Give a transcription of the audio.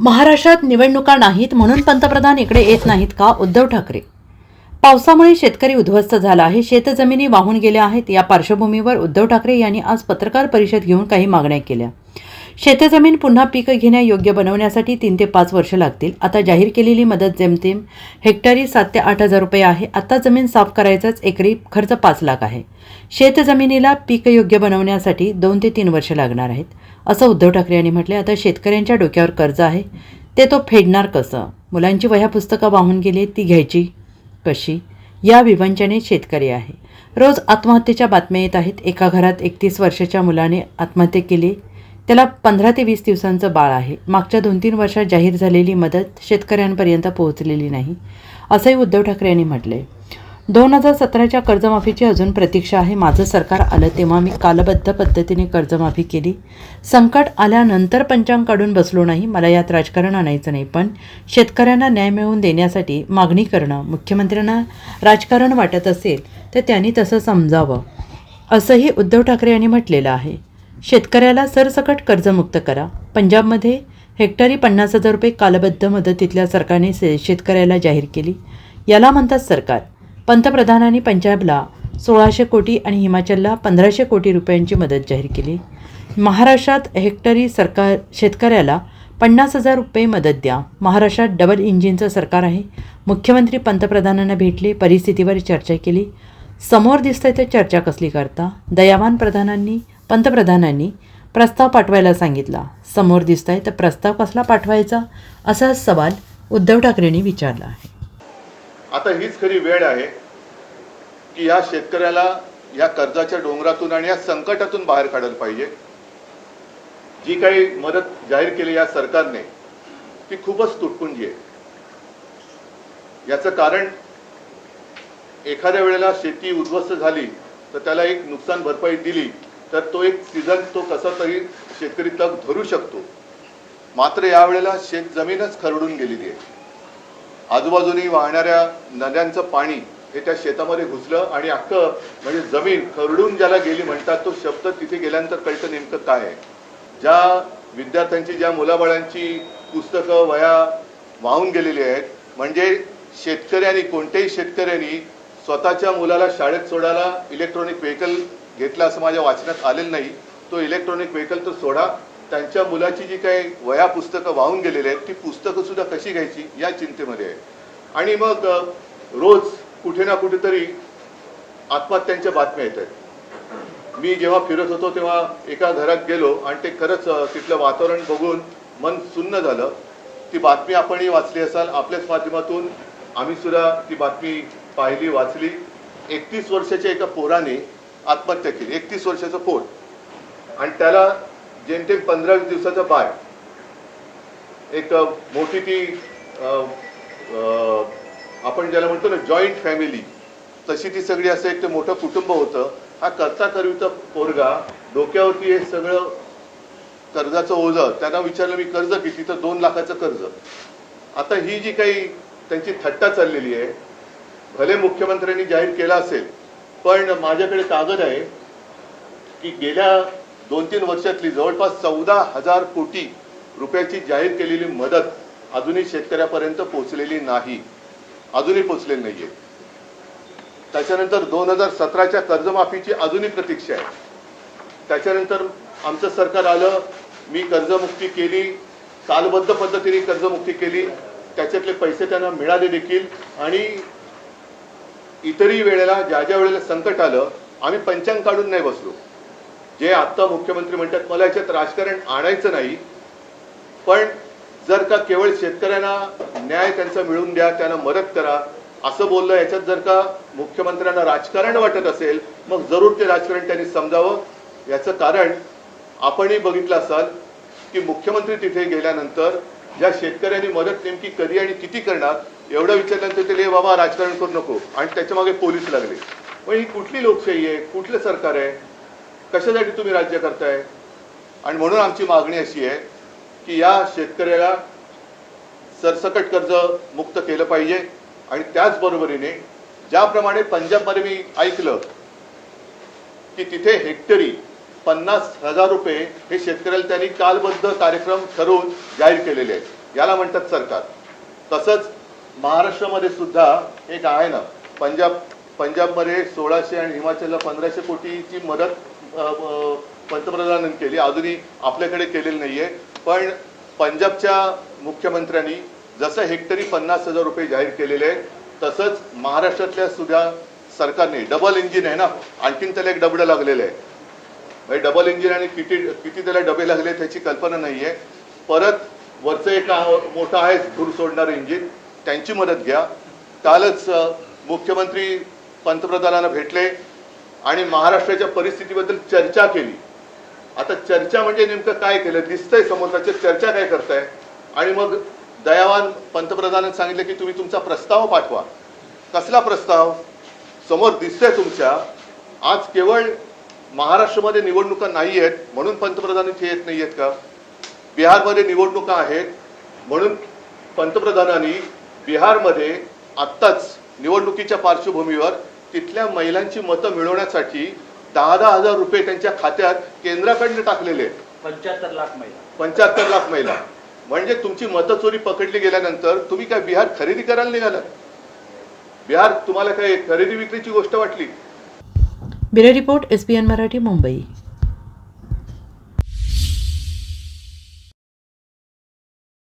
महाराष्ट्रात निवडणुका नाहीत म्हणून पंतप्रधान इकडे येत नाहीत का? उद्धव ठाकरे. पावसामुळे शेतकरी उद्ध्वस्त झाला आहे. शेतजमिनी वाहून गेल्या आहेत. या पार्श्वभूमीवर उद्धव ठाकरे यांनी आज पत्रकार परिषद घेऊन काही मागण्या केल्या. शेतजमीन पुन्हा पीक घेण्यायोग्य बनवण्यासाठी तीन ते पाच वर्ष लागतील. आता जाहीर केलेली मदत जेमतेम हेक्टरी सात ते आठ हजार रुपये आहे. आता जमीन साफ करायचाच एकरी खर्च पाच लाख आहे. शेतजमिनीला पीक योग्य बनवण्यासाठी दोन ते तीन वर्ष लागणार आहेत. असं उद्धव ठाकरे यांनी म्हटले आता शेतकऱ्यांच्या डोक्यावर कर्ज आहे. ते तो फेडणार कसं? मुलांची वह्या पुस्तकं वाहून गेली ती घ्यायची कशी? या विवंचनेत शेतकरी आहे. रोज आत्महत्येच्या बातम्या येत आहेत. एका घरात एकतीस वर्षाच्या मुलाने आत्महत्या केली. त्याला पंधरा ते वीस दिवसांचं बाळ आहे. मागच्या दोन तीन वर्षात जाहीर झालेली मदत शेतकऱ्यांपर्यंत पोहोचलेली नाही असंही उद्धव ठाकरे यांनी म्हटले दोन हजार सतराच्या कर्जमाफीची अजून प्रतीक्षा आहे. माझं सरकार आलं तेव्हा मी कालबद्ध पद्धतीने कर्जमाफी केली. संकट आल्यानंतर पंचांग काढून बसलो नाही. मला यात राजकारण आणायचं नाही. पण शेतकऱ्यांना न्याय मिळवून देण्यासाठी मागणी करणं मुख्यमंत्र्यांना राजकारण वाटत असेल तर त्यांनी तसं समजावं असंही उद्धव ठाकरे यांनी म्हटलेलं आहे. शेतकऱ्याला सरसकट कर्जमुक्त करा. पंजाबमध्ये हेक्टरी पन्नास हजार रुपये कालबद्ध मदतीतल्या सरकारने शे शेतकऱ्याला जाहीर केली. याला म्हणतात सरकार. पंतप्रधानांनी पंजाबला सोळाशे कोटी आणि हिमाचलला पंधराशे कोटी रुपयांची मदत जाहीर केली. महाराष्ट्रात हेक्टरी सरकार शेतकऱ्याला पन्नास हजार रुपये मदत द्या. महाराष्ट्रात डबल इंजिनचं सरकार आहे. मुख्यमंत्री पंतप्रधानांना भेटले परिस्थितीवर चर्चा केली. समोर दिसतंय तर चर्चा कसली करता? दयावान प्रधानांनी पंतप्रधानांनी प्रस्ताव पाठवायला सांगितला. समोर दिसतंय तर प्रस्ताव कसला पाठवायचा? असा सवाल उद्धव ठाकरेंनी विचारला आहे. आता हीच खरी वेळ आहे की या शेतकऱ्याला या कर्जाच्या डोंगरातून आणि या संकटातून बाहेर काढायला पाहिजे. जी काही मदत जाहीर केली या सरकारने ती खूपच तुटपुंजी आहे. याचं कारण एखाद्या वेळेला शेती उद्ध्वस्त झाली तर त्याला एक नुकसान भरपाई दिली तर तो एक सीझन तो कसा तरी शेतकरी तग धरू शकतो. मात्र यावेळेला शेत जमीनच खरडून गेलेली आहे. आजूबाजूनी वाहणाऱ्या नद्यांचं पाणी हे त्या शेतामध्ये घुसलं आणि अख्खं म्हणजे जमीन खरडून ज्याला गेली म्हणतात तो शब्द तिथे गेल्यानंतर कळतं नेमकं काय आहे. ज्या विद्यार्थ्यांची ज्या मुलाबाळांची पुस्तकं वया वाहून गेलेली आहेत म्हणजे शेतकऱ्यांनी कोणत्याही शेतकऱ्यांनी स्वतःच्या मुलाला शाळेत सोडायला इलेक्ट्रॉनिक व्हेकल घेतला असं माझ्या वाचनात आलेलं नाही. तो इलेक्ट्रॉनिक व्हेकल तर सोडा. त्यांच्या मुलाची जी काही वया पुस्तकं वाहून गेलेली आहेत ती पुस्तकं सुद्धा कशी घ्यायची या चिंतेमध्ये आहे. आणि मग रोज कुठे ना कुठेतरी आत्महत्यांच्या बातम्या येत आहेत. मी जेव्हा फिरत होतो तेव्हा एका घरात गेलो आणि ते खरंच तिथलं वातावरण बघून मन सुन्न झालं. ती बातमी आपणही वाचली असाल. आपल्याच माध्यमातून आम्ही सुद्धा ती बातमी पाहिली वाचली. एकतीस वर्षाच्या एका पोराने आत्महत्या केली. एकतीस वर्षाचा पोर. आणि त्याला जेमतेम पंधरा वीस दिवसाचा बाय एक मोठी ती आपण ज्याला म्हणतो ना जॉईंट फॅमिली तशी ती सगळी असं एक ते मोठं कुटुंब होतं. हा करता करविता पोरगा डोक्यावरती हे सगळं कर्जाचं ओझं त्यांना विचारलं मी कर्ज किती तर दोन लाखाचं कर्ज. आता ही जी काही त्यांची थट्टा चाललेली आहे भले मुख्यमंत्र्यांनी जाहीर केला असेल पण माझ्याकडे कागद आहे की गेल्या दोन तीन वर्षातली जवळपास चौदा हजार कोटी रुपयाची जाहीर केलेली मदत अजूनही शेतकऱ्यापर्यंत पोहोचलेली नाही. अजूनही पोहोचलेली नाहीये. त्याच्यानंतर दोन हजार सतराच्या कर्जमाफीची अजूनही प्रतीक्षा आहे. त्याच्यानंतर आमचं सरकार आलं मी कर्जमुक्ती केली कालबद्ध पद्धतीने कर्जमुक्ती केली. त्याच्यातले पैसे त्यांना मिळाले देखील आणि इतरही वेळेला ज्या ज्या वेळेला संकट आलं आम्ही पंचांग काढून नाही बसलो. जे आत्ता मुख्यमंत्री म्हणतात मला याच्यात राजकारण आणायचं नाही पण जर का केवळ शेतकऱ्यांना न्याय त्यांचा मिळवून द्या त्यांना मदत करा असं बोललं याच्यात जर का मुख्यमंत्र्यांना राजकारण वाटत असेल मग जरूर ते राजकारण त्यांनी समजावं. याचं कारण आपणही बघितलं असाल की मुख्यमंत्री तिथे गेल्यानंतर ज्या शेतकऱ्यांनी मदत नेमकी कधी आणि किती करणार एवढं विचारल्यानंतर ते "ले बाबा राजकारण करू नको. आणि त्याच्यामागे पोलीस लागले. मग ही कुठली लोकशाही आहे? कुठलं सरकार आहे? कशासाठी तुम्ही राज्य करताय? आणि म्हणून आमची मागणी अशी आहे की या शेतकऱ्याला सरसकट कर्ज मुक्त केलं पाहिजे. आणि त्याचबरोबरीने ज्याप्रमाणे पंजाबमध्ये मी ऐकलं की तिथे हेक्टरी पन्नास हजार रुपये हे शेतकऱ्याला त्यांनी कालबद्ध कार्यक्रम ठरवून जाहीर केलेले आहेत. याला म्हणतात सरकार. तसंच महाराष्ट्रामध्ये सुद्धा एक आहे ना पंजाब पंजाबमध्ये सोळाशे आणि हिमाचलला पंधराशे कोटीची मदत पंतप्रधानांनी केली. अजूनही आपल्याकडे केलेली नाही आहे पण पंजाबच्या मुख्यमंत्र्यांनी जसं हेक्टरी पन्नास हजार रुपये जाहीर केलेले आहे तसंच महाराष्ट्रातल्या सुद्धा सरकारने डबल इंजिन आहे ना आणखीन त्याला एक डबडं लागलेलं आहे. म्हणजे डबल इंजिन आणि किती किती त्याला डबे लागले त्याची कल्पना नाही आहे परत वरचं एक मोठं आहे धूर सोडणारं इंजिन. त्यांची मदत घ्या. कालच मुख्यमंत्री पंतप्रधानांना भेटले आणि महाराष्ट्राच्या परिस्थितीबद्दल चर्चा केली. आता चर्चा म्हणजे नेमकं काय केलं? दिसतंय समोरच्या चर्चा काय करताय? आणि मग दयावान पंतप्रधानांनी सांगितलं की तुम्ही तुमचा प्रस्ताव पाठवा. कसला प्रस्ताव? समोर दिसतंय तुमच्या. आज केवळ महाराष्ट्रामध्ये निवडणुका नाही आहेत म्हणून पंतप्रधान इथे येत नाही आहेत का? बिहारमध्ये निवडणुका आहेत म्हणून पंतप्रधानांनी बिहारमध्ये आत्ताच निवडणुकीच्या पार्श्वभूमीवर तिथल्या महिलांची मतं मिळवण्यासाठी दहा दहा हजार रुपये त्यांच्या खात्यात केंद्राकडनं टाकलेले आहेत. पंच्याहत्तर लाख महिला. पंच्याहत्तर लाख महिला. म्हणजे तुमची मतचोरी पकडली गेल्यानंतर तुम्ही काय बिहार खरेदी करायला निघालात? बिहार तुम्हाला काय खरेदी विक्रीची गोष्ट वाटली? Bureau report S P N Marathi Mumbai.